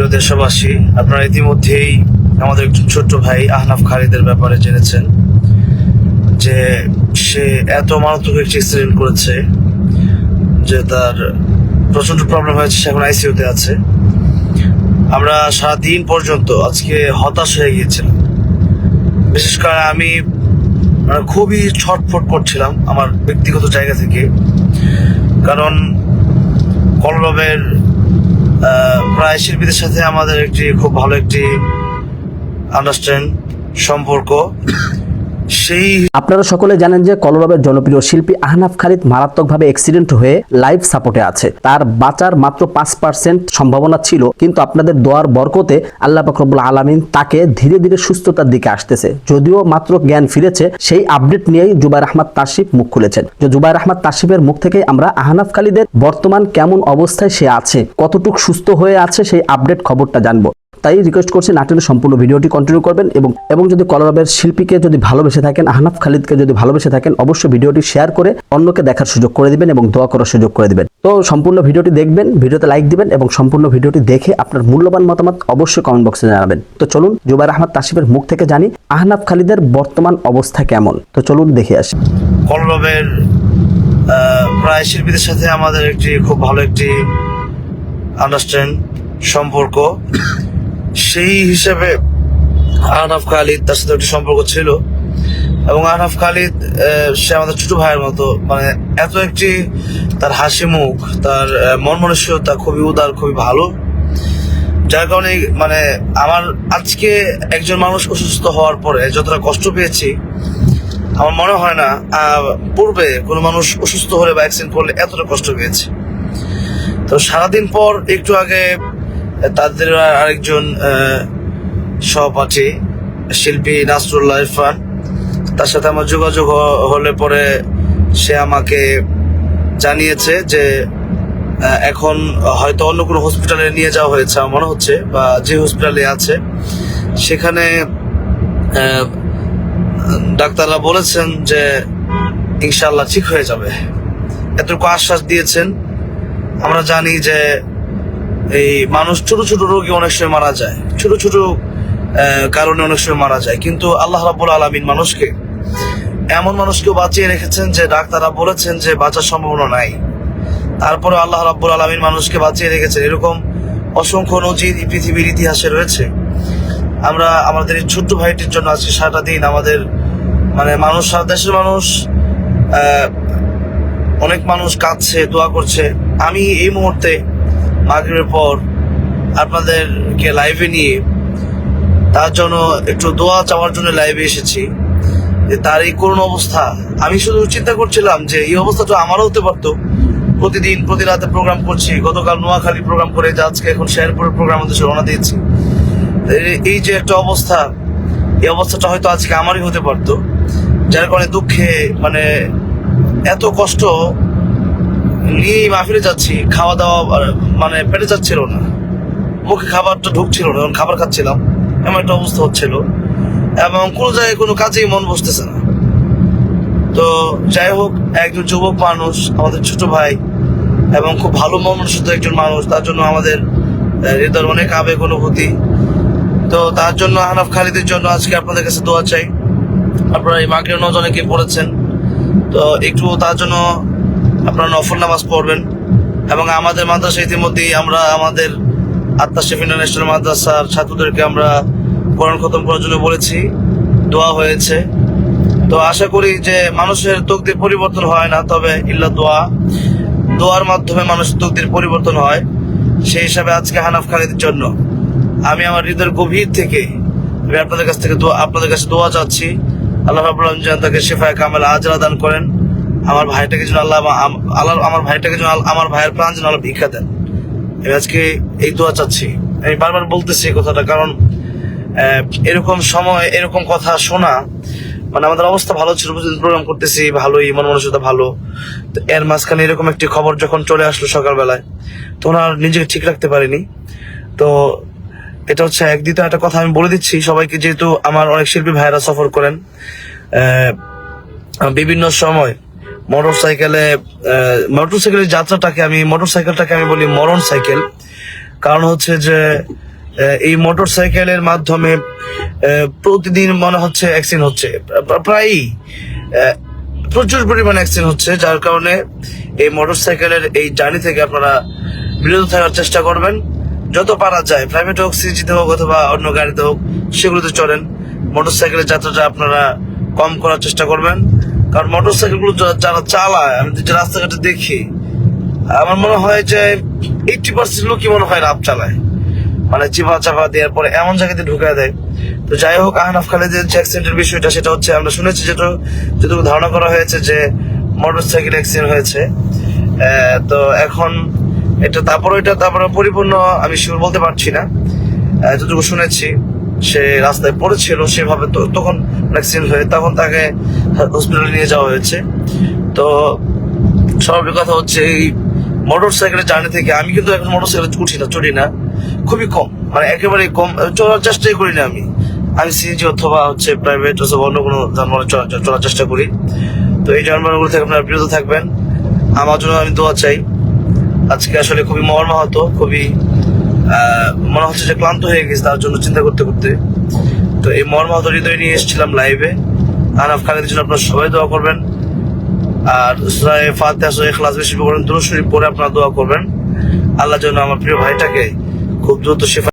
প্রিয় দেশবাসী, আপনারা ইতিমধ্যেই আমাদের একজন ছোট্ট ভাই আহনাফ খালিদের ব্যাপারে জেনেছেন যে সে এত মারাত্মক একটি অ্যাক্সিডেন্ট করেছে যে তার প্রচণ্ড প্রবলেম হয়েছে, সে এখন আইসিইউতে আছে। আমরা সারাদিন পর্যন্ত আজকে হতাশ হয়ে গিয়েছিলাম। বিশেষ করে আমি মানে খুবই ছটফট করছিলাম আমার ব্যক্তিগত জায়গা থেকে। কারণ কলরবের প্রায় শিল্পীদের সাথে আমাদের একটি খুব ভালো একটি আন্ডারস্ট্যান্ড সম্পর্ক। সেই আপনারা সকলে জানেন যে কলরবের জনপ্রিয় শিল্পী আহনাফ খালিদ মারাত্মকভাবে অ্যাক্সিডেন্ট হয়ে লাইফ সাপোর্টে আছে। তার বাঁচার মাত্র পাঁচ পার্সেন্ট সম্ভাবনা ছিল, কিন্তু আপনাদের দোয়ার বরকতে আল্লাহ বাকরবুল আলমিন তাকে ধীরে ধীরে সুস্থতার দিকে আসতেছে। যদিও মাত্র জ্ঞান ফিরেছে, সেই আপডেট নিয়েই জুবাইর আহমদ তাসিফ মুখ খুলেছেন। যে জুবাইর আহমদ তাসিফের মুখ থেকে আমরা আহনাফ খালিদের বর্তমান কেমন অবস্থায় সে আছে, কতটুক সুস্থ হয়ে আছে সেই আপডেট খবরটা জানব। তাই রিকোয়েস্ট করছি নাটের সম্পূর্ণ ভিডিওটি কন্টিনিউ করবেন এবং এবং যদি কলরবের শিল্পীকে যদি ভালোবেসে থাকেন, আহনাফ খালিদকে যদি ভালোবেসে থাকেন, অবশ্যই ভিডিওটি শেয়ার করে অন্যকে দেখার সুযোগ করে দিবেন এবং দোয়া করার সুযোগ করে দিবেন। তো সম্পূর্ণ ভিডিওটি দেখবেন, ভিডিওতে লাইক দিবেন এবং সম্পূর্ণ ভিডিওটি দেখে আপনার মূল্যবান মতামত অবশ্যই কমেন্ট বক্সে জানাবেন। তো চলুন জুবাইর আহমদ তাসিফের মুখ থেকে জানি আহনাফ খালিদের বর্তমান অবস্থা কেমন। তো চলুন দেখে আসি। কলরবের প্রায় শিল্পীদের সাথে আমাদের একটি খুব ভালো একটি আন্ডারস্ট্যান্ড সম্পর্ক। সেই হিসেবে আহনাফ খালিদ তার সাথে একটি সম্পর্ক ছিল। এবং আহনাফ খালিদ সে আমাদের ছোট ভাইয়ের মতো মানে এত একটি তার হাসি মুখ, তার মন খুবই উদার, খুবই ভালো। যার কারণে মানে আমার আজকে একজন মানুষ অসুস্থ হওয়ার পরে যতটা কষ্ট পেয়েছি, আমার মনে হয় না পূর্বে কোনো মানুষ অসুস্থ হলে বা অ্যাক্সিডেন্ট করলে এতটা কষ্ট পেয়েছে। তো সারাদিন পর একটু আগে তাদের আরেকজন আহ, সহপাঠী শিল্পী নাসরুল্লাহ ইরফান। তার সাথে আমার যোগাযোগ হলে পরে সে আমাকে জানিয়েছে যে এখন হয়তো অন্য কোনো হসপিটালে নিয়ে যাওয়া হয়েছে আমার মনে হচ্ছে বা যে হসপিটালে আছে। সেখানে ডাক্তাররা বলেছেন যে ইনশাল্লাহ ঠিক হয়ে যাবে। এতটুকু আশ্বাস দিয়েছেন। আমরা জানি যে এই মানুষ ছোট ছোট রোগী অনেক সময় মারা যায়। ছোট ছোট কারণে অনেক সময় মারা যায়। কিন্তু আল্লাহ রাবুল আলমিন মানুষকে এমন মানুষকেও বাঁচিয়ে রেখেছেন যে ডাক্তাররা বলেছেন যে বাঁচার সম্ভাবনা নাই। তারপরে আল্লাহ রাব্বুল আলমিন মানুষকে বাঁচিয়ে রেখেছেন। এরকম অসংখ্য নজির পৃথিবীর ইতিহাসে রয়েছে। আমরা আমাদের এই ছোট্ট ভাইটির জন্য আজকে সারাটা দিন আমাদের মানে মানুষ, সারা দেশের মানুষ অনেক মানুষ কাঁদছে, দোয়া করছে। আমি এই মুহূর্তে মাগরিবের পর আপনাদেরকে লাইভে নিয়ে তার জন্য একটু দোয়া চাওয়ার জন্য লাইভে এসেছি। যে তার এই করুণ অবস্থা, আমি শুধু চিন্তা করছিলাম যে এই অবস্থাটা আমারও হতে পারতো। প্রতিদিন, প্রতি রাতে প্রোগ্রাম করছি, গতকাল নোয়াখালী প্রোগ্রাম করে যে আজকে এখন শেরপুরের প্রোগ্রাম উদ্দেশ্যে রওনা দিয়েছি। এই যে একটা অবস্থা, এই অবস্থাটা হয়তো আজকে আমারই হতে পারতো। যার কারণে দুঃখে মানে এত কষ্ট নিয়েই মাহফিলে যাচ্ছি খাওয়া দাওয়া মানে পেটে যাচ্ছিল না। মুখে খাবারটা ঢুকছিল না যখন খাবার খাচ্ছিলাম। এমন একটা অবস্থা হচ্ছিল। এবং কোনো জায়গায় কোনো কাজেই মন বসতেছে না। তো যাই হোক একজন যুবক মানুষ আমাদের ছোট ভাই এবং খুব ভালো মনুষ্যত একজন মানুষ তার জন্য আমাদের আহ, হৃদয়ের অনেক আবেগ অনুভূতি। তো তার জন্য আহনাফ খালিদের জন্য আজকে আপনাদের কাছে দোয়া চাই। আপনারা এই মাগরিব নজ অনেকে পড়েছেন? তো একটু তার জন্য আপনারা নফল নামাজ পড়বেন। এবং আমাদের মাদ্রাসা ইতিমধ্যেই আমরা আমাদের আত্মা শেফ ইন্টারন্যাশনাল মাদ্রাসার ছাত্রদেরকে আমরা কোরআন খতম করার জন্য বলেছি, দোয়া হয়েছে। তো আশা করি যে মানুষের তকদির পরিবর্তন হয় না, তবে ইল্লা দোয়া। দোয়ার মাধ্যমে মানুষের তকদির পরিবর্তন হয়, সেই হিসাবে আজকে হানাফ খালিদের জন্য। আমি আমার হৃদয়ের গভীর থেকে আমি আপনাদের কাছ থেকে আপনাদের কাছে দোয়া চাচ্ছি। আল্লাহ যেন তাকে শেফায় কামেল আজরা দান করেন। আমার ভাইটাকে যেন আল্লাহ আল্লাহ আমার ভাইটাকে যেন আমার ভাইয়ের প্রাণ যেন আল্লাহ ভিক্ষা দেন। আমি আজকে এই দোয়া চাচ্ছি। আমি বারবার বলতেছি এই কথাটা কারণ এরকম সময়, এরকম কথা শোনা মানে আমাদের অবস্থা ভালো ছিল প্রোগ্রাম করতেছি, ভালোই, মন মানসিকতা ভালো। তো এর মাঝখানে এরকম একটি খবর যখন চলে আসলো সকালবেলায় তখন আর নিজেকে ঠিক রাখতে পারিনি। তো এটা হচ্ছে এক দ্বিতীয় একটা কথা আমি বলে দিচ্ছি, সবাইকে যেহেতু আমার অনেক শিল্পী ভাইরা সফর করেন বিভিন্ন সময় মোটর সাইকেলে মোটর সাইকেলের যাত্রাটাকে আমি মোটর সাইকেলটাকে আমি বলি মরণ সাইকেল। কারণ হচ্ছে যে এই মোটর সাইকেলের মাধ্যমে প্রতিদিন মনে হচ্ছে অ্যাক্সিডেন্ট হচ্ছে। প্রায়ই প্রচুর পরিমাণে অ্যাক্সিডেন্ট হচ্ছে, যার কারণে এই মোটর সাইকেলের এই জার্নি থেকে আপনারা বিরত থাকার চেষ্টা করবেন। যত পারা যায় প্রাইভেট হোক সিজিতে হোক অথবা অন্য গাড়িতে হোক, সেগুলোতে চলেন মোটর সাইকেলের যাত্রাটা আপনারা কম করার চেষ্টা করবেন। কারণ মোটর সাইকেলগুলো যারা চালায়, আমি যে রাস্তাঘাটে দেখি, আমার মনে হয় যে এইটি পার্সেন্ট লোকই মনে হয় রাপ চালায়। মানে চিপা চাপা দেওয়ার পরে এমন জায়গাতে ঢুকা দেয়। তো যাই হোক, আহনাফ খালেদের যে অ্যাক্সিডেন্টের বিষয়টা, সেটা হচ্ছে আমরা শুনেছি যেটা যেটুকু ধারণা করা হয়েছে যে মোটর সাইকেল অ্যাক্সিডেন্ট হয়েছে তো এখন এটা তারপরে এটা তারপরে পরিপূর্ণ আমি শিওর বলতে পারছি না। যতটুকু শুনেছি, সে রাস্তায় পড়েছিল, সেভাবে তো তখন অ্যাক্সিডেন্ট হয়ে তখন তাকে হসপিটালে নিয়ে যাওয়া হয়েছে। তো স্বাভাবিক কথা হচ্ছে এই মোটর সাইকেলের জার্নি থেকে আমি কিন্তু এখন মোটর সাইকেলে উঠি না, চড়ি না। খুবই কম মানে একেবারে কম, চলার চেষ্টাই করি না আমি। আমি সিএনজি অথবা হচ্ছে প্রাইভেট অথবা অন্য কোনো যানবাহনে চলা- চলার চেষ্টা করি। তো এই যানবাহনগুলো থেকে আপনারা বিরত থাকবেন। আমার জন্য আমি দোয়া চাই। আজকে আসলে খুবই মর্মাহত, খুবই মনে হচ্ছে যে ক্লান্ত হয়ে গেছে, তার জন্য চিন্তা করতে করতে। তো এই মর্মাহত হৃদয় নিয়ে এসেছিলাম লাইভে আনাফ খানের জন্য আপনার সবাই দোয়া করবেন। আর সুরায় ফাতিহা, সুরায় ইখলাস বেশি করে দুরুদ শরীফ পড়ে আপনারা দোয়া করবেন। আল্লাহ যেন আমার প্রিয় ভাইটাকে খুব দ্রুত শেফা